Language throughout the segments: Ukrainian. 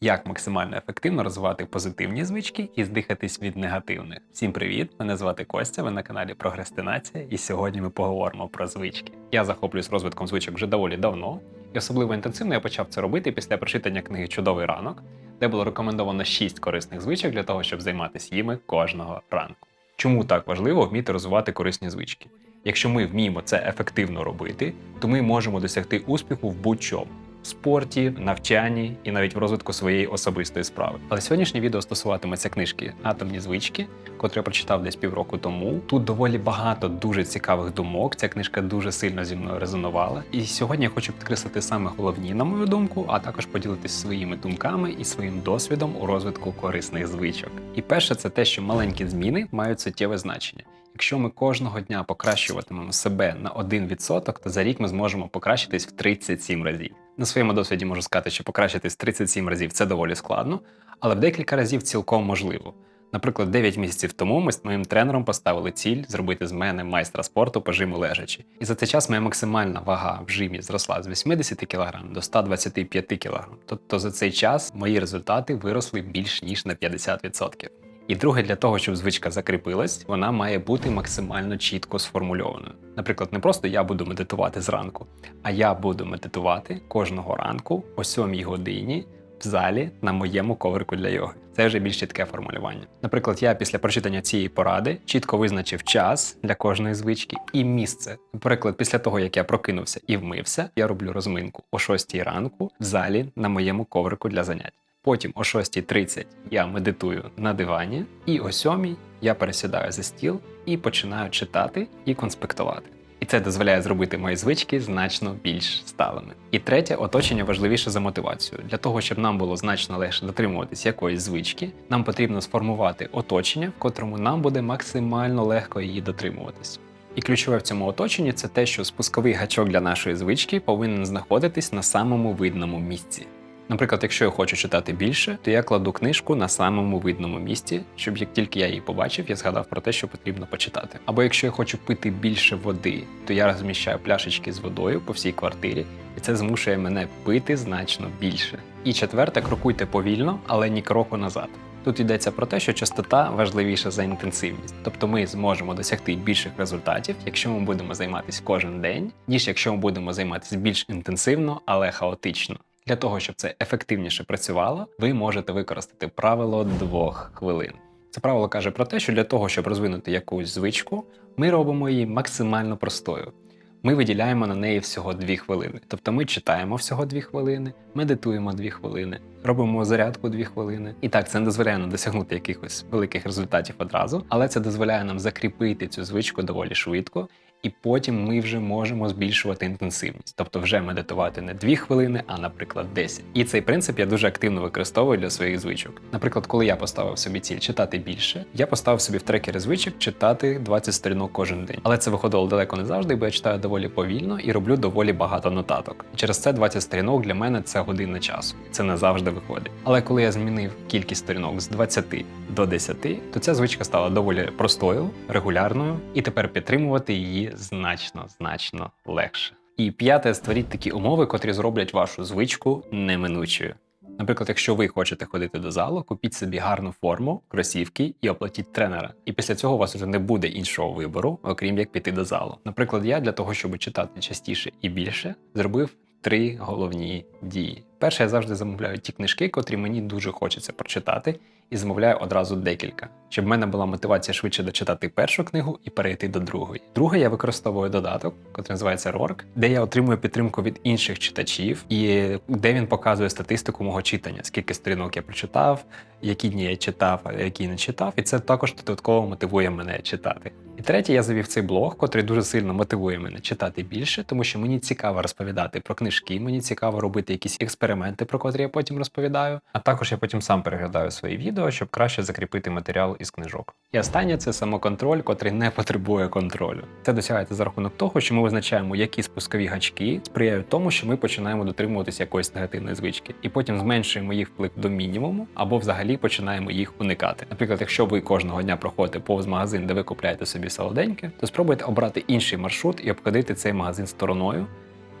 Як максимально ефективно розвивати позитивні звички і здихатись від негативних. Всім привіт! Мене звати Костя. Ви на каналі Прогрестинація, і сьогодні ми поговоримо про звички. Я захоплююсь розвитком звичок вже доволі давно, і особливо інтенсивно я почав це робити після прочитання книги Чудовий ранок, де було рекомендовано 6 корисних звичок для того, щоб займатися їми кожного ранку. Чому так важливо вміти розвивати корисні звички? Якщо ми вміємо це ефективно робити, то ми можемо досягти успіху в будь-чому спорті, навчанні і навіть в розвитку своєї особистої справи. Але сьогоднішнє відео стосуватиметься книжки Атомні звички, котру я прочитав десь півроку тому. Тут доволі багато дуже цікавих думок. Ця книжка дуже сильно зі мною резонувала. І сьогодні я хочу підкреслити саме головні, на мою думку, а також поділитися своїми думками і своїм досвідом у розвитку корисних звичок. І перше, це те, що маленькі зміни мають суттєве значення. Якщо ми кожного дня покращуватимемо себе на 1%, то за рік ми зможемо покращитись в 37 разів. На своєму досвіді можу сказати, що покращитись 37 разів це доволі складно, але в декілька разів цілком можливо. Наприклад, 9 місяців тому ми з моїм тренером поставили ціль зробити з мене майстра спорту по жиму лежачи. І за цей час моя максимальна вага в жимі зросла з 80 кг до 125 кг. Тобто за цей час мої результати виросли більш ніж на 50%. І друге, для того, щоб звичка закріпилась, вона має бути максимально чітко сформульованою. Наприклад, не просто я буду медитувати зранку, а я буду медитувати кожного ранку о 7 годині в залі на моєму коврику для йоги. Це вже більш чітке формулювання. Наприклад, я після прочитання цієї поради чітко визначив час для кожної звички і місце. Наприклад, після того як я прокинувся і вмився, я роблю розминку о 6 ранку в залі на моєму коврику для занять. Потім о 6.30 я медитую на дивані, і о 7 я пересідаю за стіл і починаю читати і конспектувати. І це дозволяє зробити мої звички значно більш сталими. І третє, оточення важливіше за мотивацію. Для того, щоб нам було значно легше дотримуватись якоїсь звички, нам потрібно сформувати оточення, в котрому нам буде максимально легко її дотримуватись. І ключове в цьому оточенні це те, що спусковий гачок для нашої звички повинен знаходитись на самому видному місці. Наприклад, якщо я хочу читати більше, то я кладу книжку на самому видному місці, щоб як тільки я її побачив, я згадав про те, що потрібно почитати. Або якщо я хочу пити більше води, то я розміщаю пляшечки з водою по всій квартирі, і це змушує мене пити значно більше. І четверте, крокуйте повільно, але ні кроку назад. Тут йдеться про те, що частота важливіша за інтенсивність, тобто ми зможемо досягти більших результатів, якщо ми будемо займатися кожен день, ніж якщо ми будемо займатися більш інтенсивно, але хаотично. Для того, щоб це ефективніше працювало, ви можете використати правило двох хвилин. Це правило каже про те, що для того, щоб розвинути якусь звичку, ми робимо її максимально простою. Ми виділяємо на неї всього 2 хвилини. Тобто ми читаємо всього 2 хвилини, медитуємо 2 хвилини, робимо зарядку 2 хвилини. І так, це не дозволяє нам досягнути якихось великих результатів одразу, але це дозволяє нам закріпити цю звичку доволі швидко і потім ми вже можемо збільшувати інтенсивність, тобто вже медитувати не 2 хвилини, а, наприклад, 10. І цей принцип я дуже активно використовую для своїх звичок. Наприклад, коли я поставив собі ціль читати більше, я поставив собі в трекері звичок читати 20 сторінок кожен день. Але це виходило далеко не завжди, бо я читаю доволі повільно і роблю доволі багато нотаток. Через це 20 сторінок для мене це година часу. Це не завжди виходить. Але коли я змінив кількість сторінок з 20 до 10, то ця звичка стала доволі простою, регулярною, і тепер підтримувати її значно значно легше. І п'яте, створіть такі умови, котрі зроблять вашу звичку неминучою. Наприклад, якщо ви хочете ходити до залу, купіть собі гарну форму, кросівки і оплатіть тренера. І після цього у вас вже не буде іншого вибору, окрім як піти до залу. Наприклад, я для того, щоб читати частіше і більше, зробив три головні дії. Перше, я завжди замовляю ті книжки, котрі мені дуже хочеться прочитати, і замовляю одразу декілька, щоб в мене була мотивація швидше дочитати першу книгу і перейти до другої. Друге, я використовую додаток, який називається Рорк, де я отримую підтримку від інших читачів, і де він показує статистику мого читання, скільки сторінок я прочитав, які дні я читав, а які не читав, і це також додатково мотивує мене читати. І третє, я завів цей блог, котрий дуже сильно мотивує мене читати більше, тому що мені цікаво розповідати про книжки, мені цікаво робити якісь експерименти, про котрі я потім розповідаю. А також я потім сам переглядаю свої відео, щоб краще закріпити матеріал із книжок. І останнє це самоконтроль, котрий не потребує контролю. Це досягається за рахунок того, що ми визначаємо, які спускові гачки сприяють тому, що ми починаємо дотримуватися якоїсь негативної звички, і потім зменшуємо їх вплив до мінімуму, або взагалі починаємо їх уникати. Наприклад, якщо ви кожного дня проходите повз магазин, де ви купляєте собі солоденьке, то спробуйте обрати інший маршрут і обходити цей магазин стороною.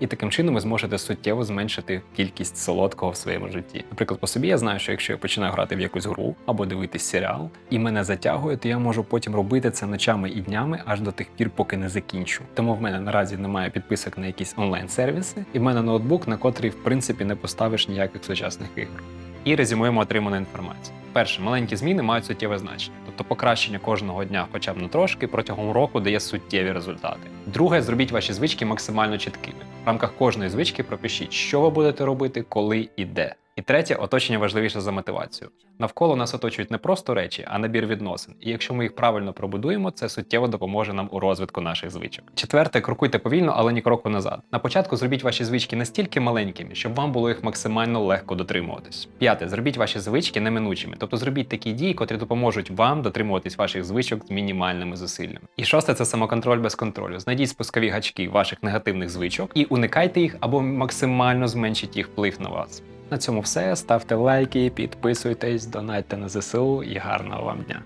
І таким чином ви зможете суттєво зменшити кількість солодкого в своєму житті. Наприклад, по собі я знаю, що якщо я починаю грати в якусь гру або дивитись серіал, і мене затягує, то я можу потім робити це ночами і днями аж до тих пір, поки не закінчу. Тому в мене наразі немає підписок на якісь онлайн-сервіси, і в мене ноутбук, на котрий в принципі не поставиш ніяких сучасних ігор. І резюмуємо отриману інформацію. Перше, маленькі зміни мають суттєве значення, тобто покращення кожного дня, хоча б на трошки, протягом року дає суттєві результати. Друге, зробіть ваші звички максимально чіткими. В рамках кожної звички пропишіть, що ви будете робити, коли і де. І третє, оточення важливіше за мотивацію. Навколо нас оточують не просто речі, а набір відносин. І якщо ми їх правильно пробудуємо, це суттєво допоможе нам у розвитку наших звичок. Четверте, крокуйте повільно, але ні кроку назад. На початку зробіть ваші звички настільки маленькими, щоб вам було їх максимально легко дотримуватись. П'яте, зробіть ваші звички неминучими, тобто зробіть такі дії, котрі допоможуть вам дотримуватись ваших звичок з мінімальними зусиллями. І шосте це самоконтроль без контролю. Знайдіть спускові гачки ваших негативних звичок і уникайте їх або максимально зменшіть їх вплив на вас. На цьому все. Ставте лайки, підписуйтесь, донайте на ЗСУ і гарного вам дня.